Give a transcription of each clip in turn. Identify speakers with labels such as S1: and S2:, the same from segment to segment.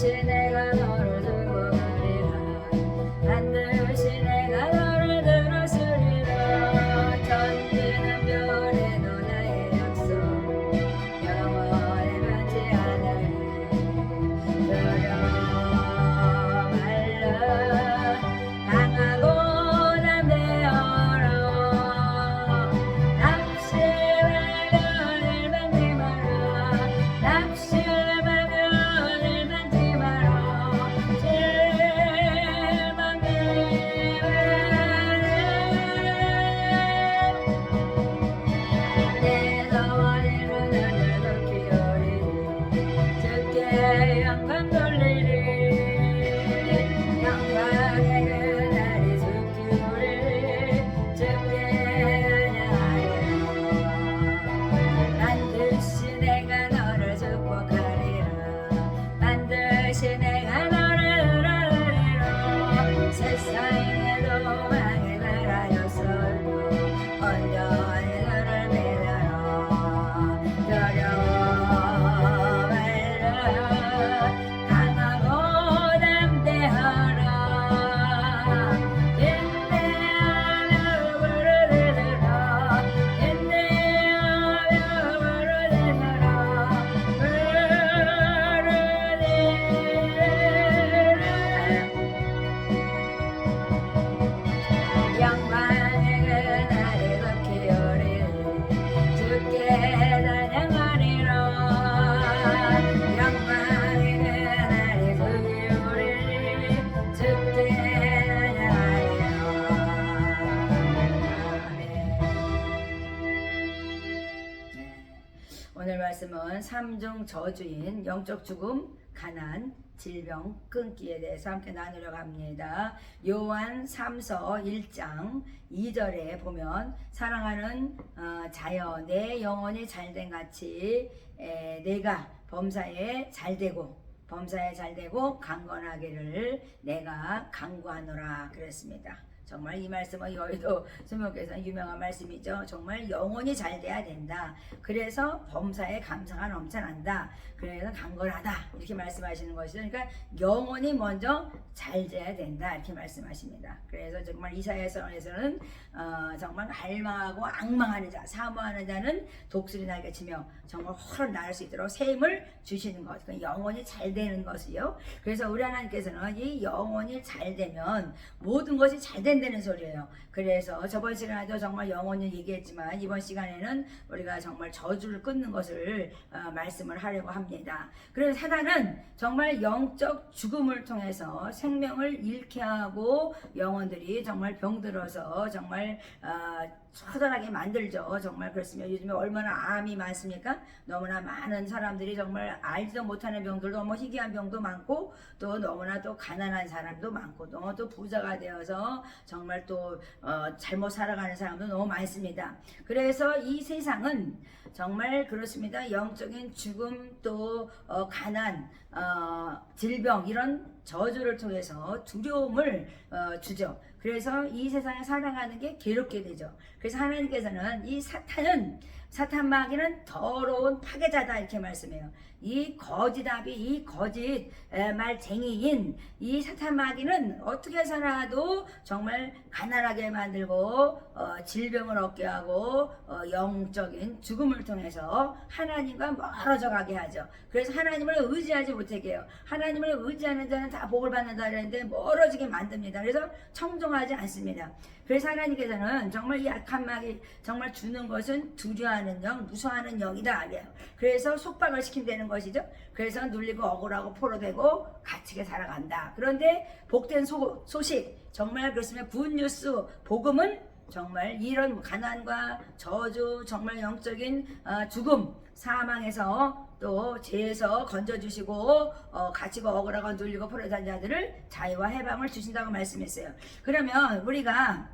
S1: 반드시 내 반드 삼중 저주인 영적 죽음, 가난, 질병, 끊기에 대해서 함께 나누려고 합니다. 요한 3서 1장 2절에 보면 사랑하는 어, 자여 내 영혼이 잘된 같이 에, 내가 범사에 잘되고 범사에 잘되고 강건하기를 내가 강구하노라 그랬습니다. 정말 이 말씀은 여의도 수목에서 유명한 말씀이죠. 정말 영혼이 잘 돼야 된다. 그래서 범사에 감사가 넘쳐난다. 그래서 강건하다. 이렇게 말씀하시는 것이죠. 그러니까 영혼이 먼저 잘 돼야 된다. 이렇게 말씀하십니다. 그래서 정말 이사야서에서는 어, 정말 갈망하고 악망하는 자, 사모하는 자는 독수리 날개 치며 정말 헐 날을 수 있도록 새 힘을 주시는 것. 그 영혼이 잘 되는 것이요. 그래서 우리 하나님께서는 이 영혼이 잘 되면 모든 것이 잘 된다는 소리예요. 그래서 저번 시간에도 정말 영혼을 얘기했지만 이번 시간에는 우리가 정말 저주를 끊는 것을 어, 말씀을 하려고 합니다. 그래서 사단은 정말 영적 죽음을 통해서 생명을 잃게 하고 영혼들이 정말 병들어서 정말 어, 처절하게 만들죠. 정말 그렇습니다. 요즘에 얼마나 암이 많습니까? 너무나 많은 사람들이 정말 알지도 못하는 병들도 너무 희귀한 병도 많고 또 너무나 또 가난한 사람도 많고 또, 또 부자가 되어서 정말 또 어, 잘못 살아가는 사람도 너무 많습니다. 그래서 이 세상은 정말 그렇습니다. 영적인 죽음 또 어, 가난, 어, 질병 이런 저주를 통해서 두려움을 어, 주죠. 그래서 이 세상에 살아가는 게 괴롭게 되죠. 그래서 하나님께서는 이 사탄은 사탄 마귀는 더러운 파괴자다 이렇게 말씀해요. 이 거짓답이 이 거짓 에, 말쟁이인 이 사탄 마귀는 어떻게 해서라도 정말 가난하게 만들고 어, 질병을 얻게 하고 어, 영적인 죽음을 통해서 하나님과 멀어져 가게 하죠. 그래서 하나님을 의지하지 못하게 해요. 하나님을 의지하는 자는 다 복을 받는다 그랬는데 멀어지게 만듭니다. 그래서 청종하지 않습니다. 그래서 하나님께서는 정말 이 악한 마귀 정말 주는 것은 두려워하는 영, 무서워하는 영이다. 그래서 속박을 시킨다는 것이죠. 그래서 눌리고 억울하고 포로되고 갇히게 살아간다. 그런데 복된 소, 소식 정말 그렇으면 굿뉴스 복음은 정말 이런 가난과 저주 정말 영적인 어, 죽음 사망에서 또 죄에서 건져주시고 어, 갇히고 억울하고 눌리고 포로된 자들을 자유와 해방을 주신다고 말씀했어요. 그러면 우리가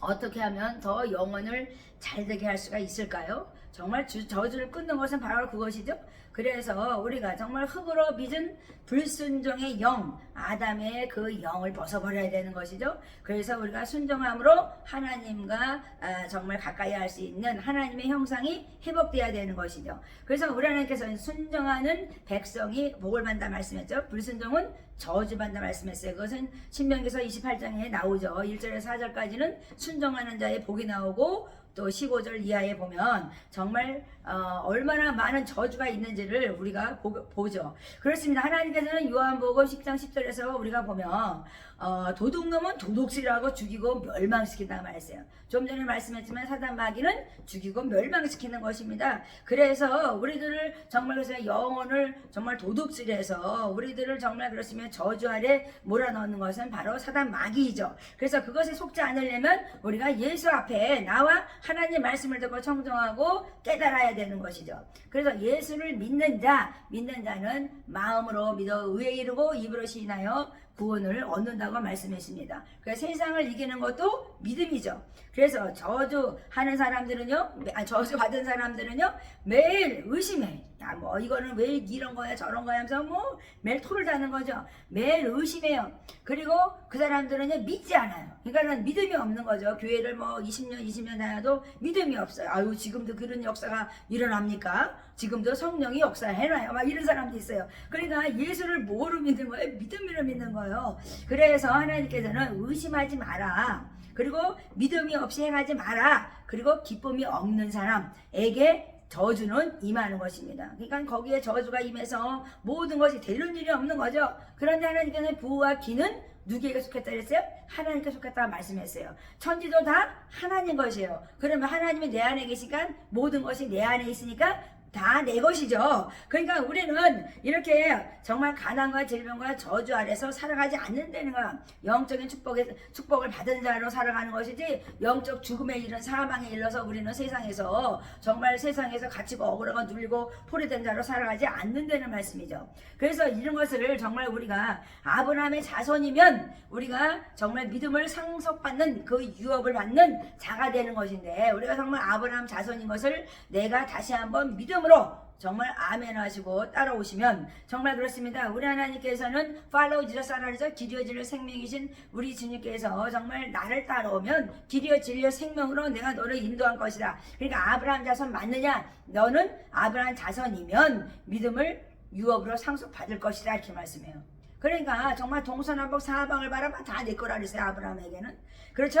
S1: 어떻게 하면 더 영혼을 잘 되게 할 수가 있을까요? 정말 주, 저주를 끊는 것은 바로 그것이죠. 그래서 우리가 정말 흙으로 빚은 불순종의 영, 아담의 그 영을 벗어버려야 되는 것이죠. 그래서 우리가 순종함으로 하나님과 아, 정말 가까이 할 수 있는 하나님의 형상이 회복돼야 되는 것이죠. 그래서 우리 하나님께서는 순종하는 백성이 복을 받는다 말씀했죠. 불순종은 저주받는다 말씀했어요. 그것은 신명기서 28장에 나오죠. 1절에서 4절까지는 순종하는 자의 복이 나오고 또 15절 이하에 보면 정말 어, 얼마나 많은 저주가 있는지 를 우리가 보, 죠 그렇습니다. 하나님께서는 요한복음 10장 10절에서 우리가 보면 어, 도둑놈은 도둑질하고 죽이고 멸망시킨다 말했어요. 좀 전에 말씀했지만 사단 마귀는 죽이고 멸망시키는 것입니다. 그래서 우리들을 정말 그래서 영혼을 정말 도둑질해서 우리들을 정말 그렇으면 저주 아래 몰아넣는 것은 바로 사단 마귀이죠. 그래서 그것에 속지 않으려면 우리가 예수 앞에 나와 하나님 말씀을 듣고 청정하고 깨달아야 되는 것이죠. 그래서 예수를 믿는 자, 믿는 자는 마음으로 믿어 의에 이르고 입으로 시인하여 구원을 얻는다고 말씀했습니다. 그래서 세상을 이기는 것도 믿음이죠. 그래서 저주하는 사람들은요, 아, 저주 받은 사람들은요, 매일 의심해. 야, 뭐, 이거는 왜 이런 거야, 저런 거야 하면서 뭐, 매일 토를 다는 거죠. 매일 의심해요. 그리고 그 사람들은요, 믿지 않아요. 그러니까는 믿음이 없는 거죠. 교회를 뭐 20년, 20년 다녀도 믿음이 없어요. 아유, 지금도 그런 역사가 일어납니까? 지금도 성령이 역사해놔요. 막 이런 사람도 있어요. 그러니까 예수를 뭐로 믿는 거예요? 믿음으로 믿는 거예요. 그래서 하나님께서는 의심하지 마라. 그리고 믿음이 없이 행하지 마라. 그리고 기쁨이 없는 사람에게 저주는 임하는 것입니다. 그러니까 거기에 저주가 임해서 모든 것이 되는 일이 없는 거죠. 그런데 하나님께서는 부와 기는 누구에게 속했다 그랬어요? 하나님께 속했다 말씀했어요. 천지도 다 하나님 것이에요. 그러면 하나님이 내 안에 계시니까 모든 것이 내 안에 있으니까 다 내 것이죠. 그러니까 우리는 이렇게 정말 가난과 질병과 저주 아래서 살아가지 않는다는 거야. 영적인 축복에, 축복을 받은 자로 살아가는 것이지 영적 죽음에 이른 사망에 일러서 우리는 세상에서 정말 세상에서 갇히고 억울하고 눌리고 포리된 자로 살아가지 않는다는 말씀이죠. 그래서 이런 것을 정말 우리가 아브라함의 자손이면 우리가 정말 믿음을 상속받는 그 유업을 받는 자가 되는 것인데 우리가 정말 아브라함 자손인 것을 내가 다시 한번 믿음 으로 정말 아멘 하시고 따라오시면 정말 그렇습니다. 우리 하나님께서는 팔로우 지저 사라리저 길이어 진료 생명이신 우리 주님께서 정말 나를 따라오면 길이어 진료 생명으로 내가 너를 인도할 것이다. 그러니까 아브라함 자손 맞느냐? 너는 아브라함 자손이면 믿음을 유업으로 상속받을 것이다 이렇게 말씀해요. 그러니까 정말 동서남북 사방을 바라봐 다 내 거라 그랬어요 아브라함에게는 그렇죠?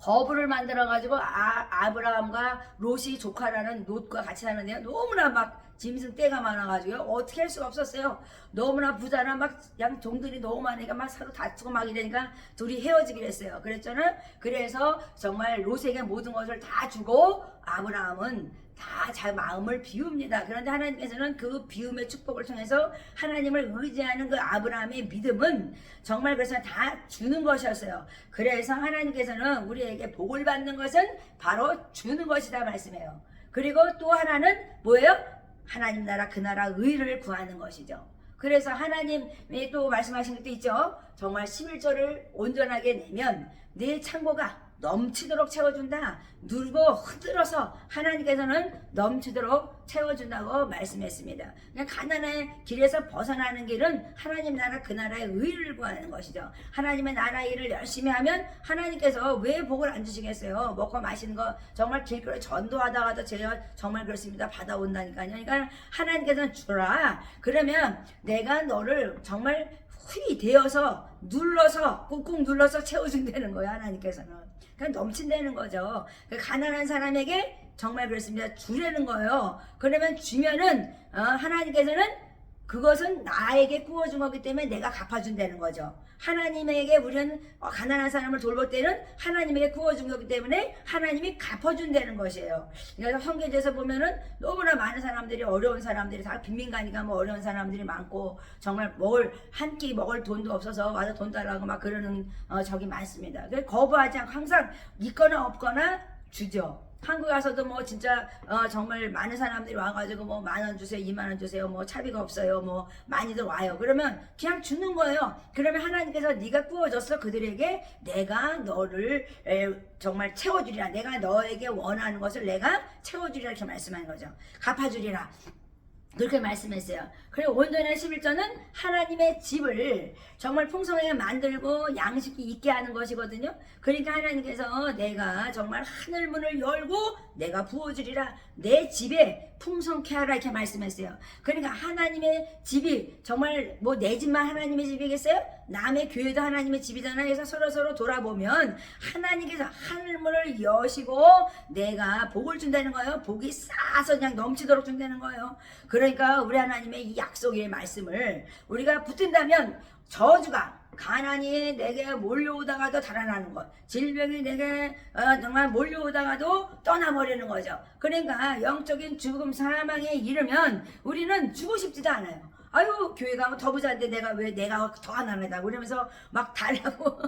S1: 거부를 만들어 가지고 아, 아브라함과 롯이 조카라는 롯과 같이 사는데요 너무나 막 짐승 떼가 많아 가지고요 어떻게 할 수가 없었어요. 너무나 부자라 막양 종들이 너무 많으니까 막 서로 다투고 막 이러니까 둘이 헤어지기로 했어요. 그랬잖아요 그래서 정말 롯에게 모든 것을 다 주고 아브라함은 다 잘 마음을 비웁니다. 그런데 하나님께서는 그 비움의 축복을 통해서 하나님을 의지하는 그 아브라함의 믿음은 정말 그래서 다 주는 것이었어요. 그래서 하나님께서는 우리에게 복을 받는 것은 바로 주는 것이다 말씀해요. 그리고 또 하나는 뭐예요? 하나님 나라 그 나라 의를 구하는 것이죠. 그래서 하나님이 또 말씀하신 것도 있죠. 정말 11조를 온전하게 내면 내 창고가 넘치도록 채워준다. 누르고 흔들어서 하나님께서는 넘치도록 채워준다고 말씀했습니다. 그러니까 가난의 길에서 벗어나는 길은 하나님 나라 그 나라의 의를 구하는 것이죠. 하나님의 나라 일을 열심히 하면 하나님께서 왜 복을 안 주시겠어요? 먹고 마시는 거 정말 길거리 전도하다가도 제가 정말 그렇습니다. 받아온다니까요. 그러니까 하나님께서는 주라. 그러면 내가 너를 정말 휘 되어서 눌러서 꾹꾹 눌러서 채워준다는 거예요. 하나님께서는. 그냥 넘친다는 거죠. 그 가난한 사람에게 정말 그렇습니다. 주려는 거예요. 그러면 주면은 어, 하나님께서는 그것은 나에게 구워준 거기 때문에 내가 갚아준다는 거죠. 하나님에게 우리는 어, 가난한 사람을 돌볼 때는 하나님에게 구워준 거기 때문에 하나님이 갚아준다는 것이에요. 그래서 성경에서 보면은 너무나 많은 사람들이 어려운 사람들이 다 빈민가니까 뭐 어려운 사람들이 많고 정말 먹을 한 끼 먹을 돈도 없어서 와서 돈 달라고 막 그러는 어, 적이 많습니다. 거부하지 않고 항상 있거나 없거나 주죠. 한국 와서도 뭐 진짜 어 정말 많은 사람들이 와가지고 뭐 만 원 주세요, 이만 원 주세요, 뭐 차비가 없어요, 뭐 많이들 와요. 그러면 그냥 주는 거예요. 그러면 하나님께서 네가 구워줬어 그들에게 내가 너를 에, 정말 채워주리라. 내가 너에게 원하는 것을 내가 채워주리라 이렇게 말씀하는 거죠. 갚아주리라. 그렇게 말씀했어요. 그리고 온전한 11조는 하나님의 집을 정말 풍성하게 만들고 양식이 있게 하는 것이거든요. 그러니까 하나님께서 내가 정말 하늘문을 열고 내가 부어주리라 내 집에 풍성케 하라 이렇게 말씀했어요. 그러니까 하나님의 집이 정말 뭐 내 집만 하나님의 집이겠어요? 남의 교회도 하나님의 집이잖아요. 그래서 서로 서로 돌아보면 하나님께서 하늘문을 여시고 내가 복을 준다는 거예요. 복이 싸서 그냥 넘치도록 준다는 거예요. 그러니까 우리 하나님의 이 약속의 말씀을 우리가 붙든다면 저주가 가난이 내게 몰려오다가도 달아나는 것, 질병이 내게 어, 정말 몰려오다가도 떠나버리는 거죠. 그러니까 영적인 죽음 사망에 이르면 우리는 죽고 싶지도 않아요. 아유 교회 가면 더 부자인데 내가 왜 내가 더 가난하다고 그러면서 막 달라고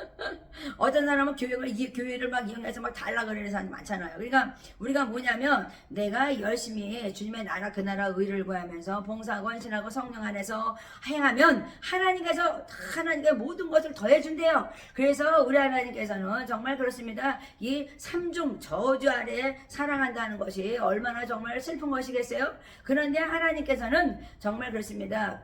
S1: 어떤 사람은 교회를 이 교회를 막 이용해서 막 달라 그러는 사람이 많잖아요. 그러니까 우리가 뭐냐면 내가 열심히 주님의 나라 그 나라 의를 구하면서 봉사하고 헌신하고 성령 안에서 행하면 하나님께서 하나님께 모든 것을 더해 준대요. 그래서 우리 하나님께서는 정말 그렇습니다. 이 삼중 저주 아래 사랑한다는 것이 얼마나 정말 슬픈 것이겠어요? 그런데 하나님께서는 정말 그렇습니다.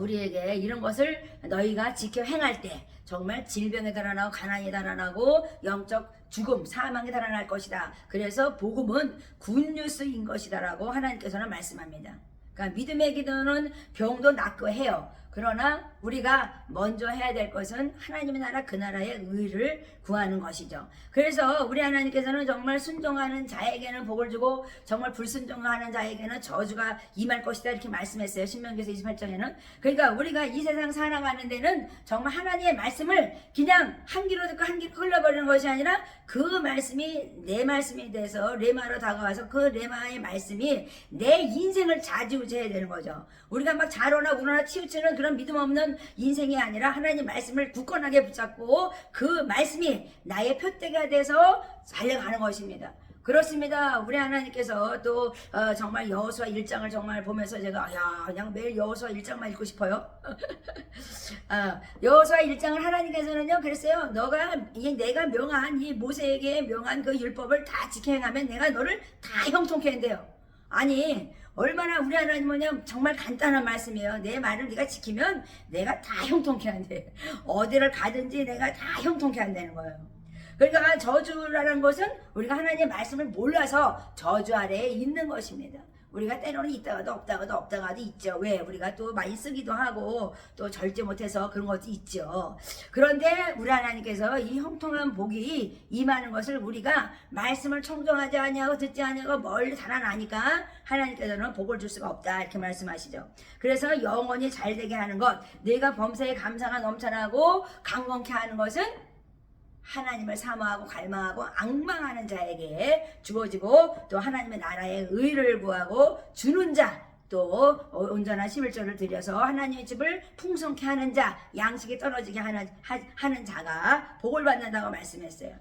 S1: 우리에게 이런 것을 너희가 지켜 행할 때 정말 질병에 달아나고 가난이 달아나고 영적 죽음, 사망이 달아날 것이다. 그래서 복음은 굿뉴스인 것이다라고 하나님께서는 말씀합니다. 그러니까 믿음의 기도는 병도 낫고 해요. 그러나 우리가 먼저 해야 될 것은 하나님의 나라 그 나라의 의를 구하는 것이죠. 그래서 우리 하나님께서는 정말 순종하는 자에게는 복을 주고 정말 불순종하는 자에게는 저주가 임할 것이다 이렇게 말씀했어요. 신명기서 28장에는. 그러니까 우리가 이 세상 살아가는 데는 정말 하나님의 말씀을 그냥 한 귀로 듣고 한 귀로 흘려버리는 것이 아니라 그 말씀이 내 말씀이 돼서 레마로 다가와서 그 레마의 말씀이 내 인생을 좌지우지해야 되는 거죠. 우리가 막 자로나 우러나 치우치는 그런 믿음 없는 인생이 아니라 하나님 말씀을 굳건하게 붙잡고 그 말씀이 나의 표대가 돼서 달려가는 것입니다. 그렇습니다. 우리 하나님께서 또 어, 정말 여호수아 1장을 정말 보면서 제가 야 그냥 매일 여호수아 1장만 읽고 싶어요. 아, 여호수아 1장을 하나님께서는요 그랬어요. 너가 이 내가 명한 이 모세에게 명한 그 율법을 다 지켜 행하면 내가 너를 다 형통케 한대요. 아니 얼마나 우리 하나님은요 정말 간단한 말씀이에요. 내 말을 네가 지키면 내가 다 형통케 한대. 어디를 가든지 내가 다 형통케 한다는 거예요. 그러니까 저주라는 것은 우리가 하나님의 말씀을 몰라서 저주 아래에 있는 것입니다. 우리가 때로는 있다가도 없다가도 없다가도 있죠. 왜? 우리가 또 많이 쓰기도 하고 또 절제 못해서 그런 것도 있죠. 그런데 우리 하나님께서 이 형통한 복이 임하는 것을 우리가 말씀을 청정하지 아니하고 듣지 아니하고 멀리 달아나니까 하나님께서는 복을 줄 수가 없다 이렇게 말씀하시죠. 그래서 영원히 잘 되게 하는 것, 내가 범사에 감사가 넘쳐나고 강건케 하는 것은 하나님을 사모하고 갈망하고 악망하는 자에게 주어지고 또 하나님의 나라의 의를 구하고 주는 자또 온전한 11조를 들여서 하나님의 집을 풍성케 하는 자 양식이 떨어지게 하는, 하, 하는 자가 복을 받는다고 말씀했어요.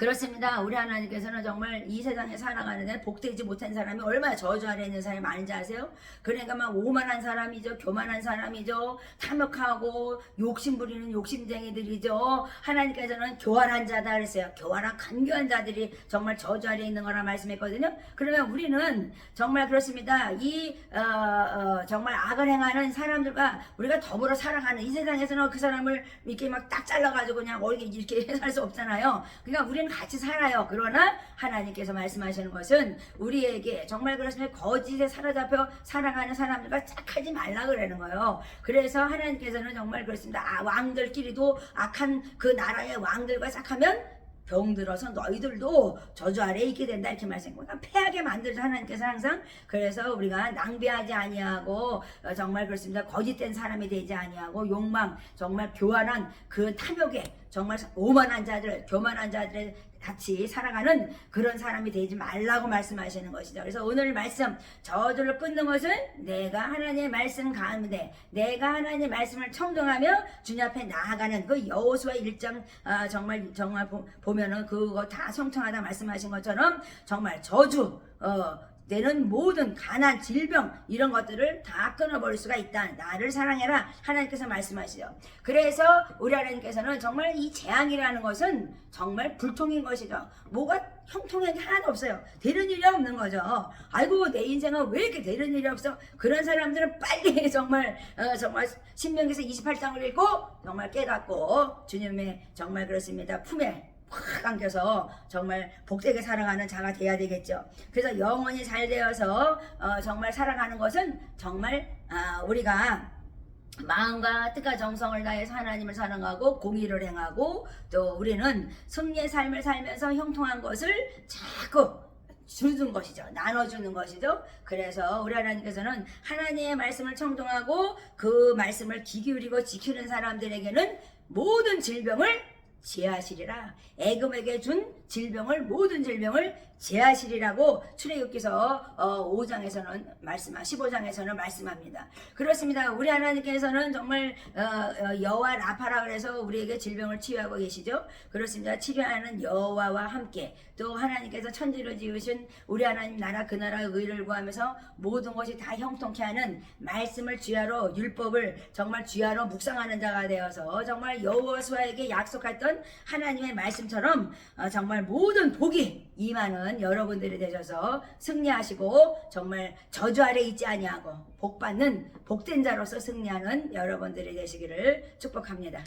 S1: 그렇습니다. 우리 하나님께서는 정말 이 세상에 살아가는데 복되지 못한 사람이 얼마나 저주 아래 있는 사람이 많은지 아세요? 그러니까 막 오만한 사람이죠. 교만한 사람이죠. 탐욕하고 욕심 부리는 욕심쟁이들이죠. 하나님께서는 교활한 자다 그랬어요. 교활한 간교한 자들이 정말 저주 아래 있는 거라 말씀했거든요. 그러면 우리는 정말 그렇습니다. 이 어, 어, 정말 악을 행하는 사람들과 우리가 더불어 살아가는 이 세상에서는 그 사람을 이렇게 막 딱 잘라가지고 그냥 이렇게 살 수 없잖아요. 그러니까 우리는 같이 살아요. 그러나 하나님께서 말씀하시는 것은 우리에게 정말 그렇습니다. 거짓에 사로잡혀 살아가는 사람들과 짝하지 말라 그러는 거예요. 그래서 하나님께서는 정말 그렇습니다. 아, 왕들끼리도 악한 그 나라의 왕들과 짝하면 병들어서 너희들도 저주 아래에 있게 된다 이렇게 말씀합니다. 패하게 만들죠 하나님께서 항상 그래서 우리가 낭비하지 아니하고 어, 정말 그렇습니다. 거짓된 사람이 되지 아니하고 욕망 정말 교활한 그 탐욕에 정말 오만한 자들 교만한 자들의 같이 살아가는 그런 사람이 되지 말라고 말씀하시는 것이죠. 그래서 오늘 말씀 저주를 끊는 것은 내가 하나님의 말씀 가운데 내가 하나님의 말씀을 청정하며 주님 앞에 나아가는 그 여호수아 일장 아, 정말 정말 보, 보면은 그거 다 성청하다 말씀하신 것처럼 정말 저주 어 되는 모든 가난, 질병 이런 것들을 다 끊어버릴 수가 있다. 나를 사랑해라 하나님께서 말씀하시죠. 그래서 우리 하나님께서는 정말 이 재앙이라는 것은 정말 불통인 것이죠. 뭐가 형통한 게 하나도 없어요. 되는 일이 없는 거죠. 아이고 내 인생은 왜 이렇게 되는 일이 없어? 그런 사람들은 빨리 정말 어, 정말 신명기서 28장을 읽고 정말 깨닫고 주님의 정말 그렇습니다. 품에 확 안겨서 정말 복되게 살아가는 자가 돼야 되겠죠. 그래서 영원히 잘 되어서 어, 정말 살아가는 것은 정말 아, 우리가 마음과 뜻과 정성을 다해서 하나님을 사랑하고 공의를 행하고 또 우리는 승리의 삶을 살면서 형통한 것을 자꾸 주는 것이죠. 나눠주는 것이죠. 그래서 우리 하나님께서는 하나님의 말씀을 청동하고 그 말씀을 귀 기울이고 지키는 사람들에게는 모든 질병을 제하시리라. 애금에게 준 질병을 모든 질병을 제하시리라고 출애굽기서 어, 5장에서는 말씀, 15장에서는 말씀합니다. 그렇습니다. 우리 하나님께서는 정말 어, 어, 여호와 라파라 그래서 우리에게 질병을 치유하고 계시죠. 그렇습니다. 치료하는 여호와와 함께 또 하나님께서 천지를 지으신 우리 하나님 나라 그 나라 의를 구하면서 모든 것이 다 형통케 하는 말씀을 쥐하러 율법을 정말 쥐하러 묵상하는 자가 되어서 정말 여호수아에게 약속했던 하나님의 말씀처럼 어, 정말 모든 복이 임하는 여러분들이 되셔서 승리하시고 정말 저주 아래 있지 아니하고 복 받는 복된 자로서 승리하는 여러분들이 되시기를 축복합니다.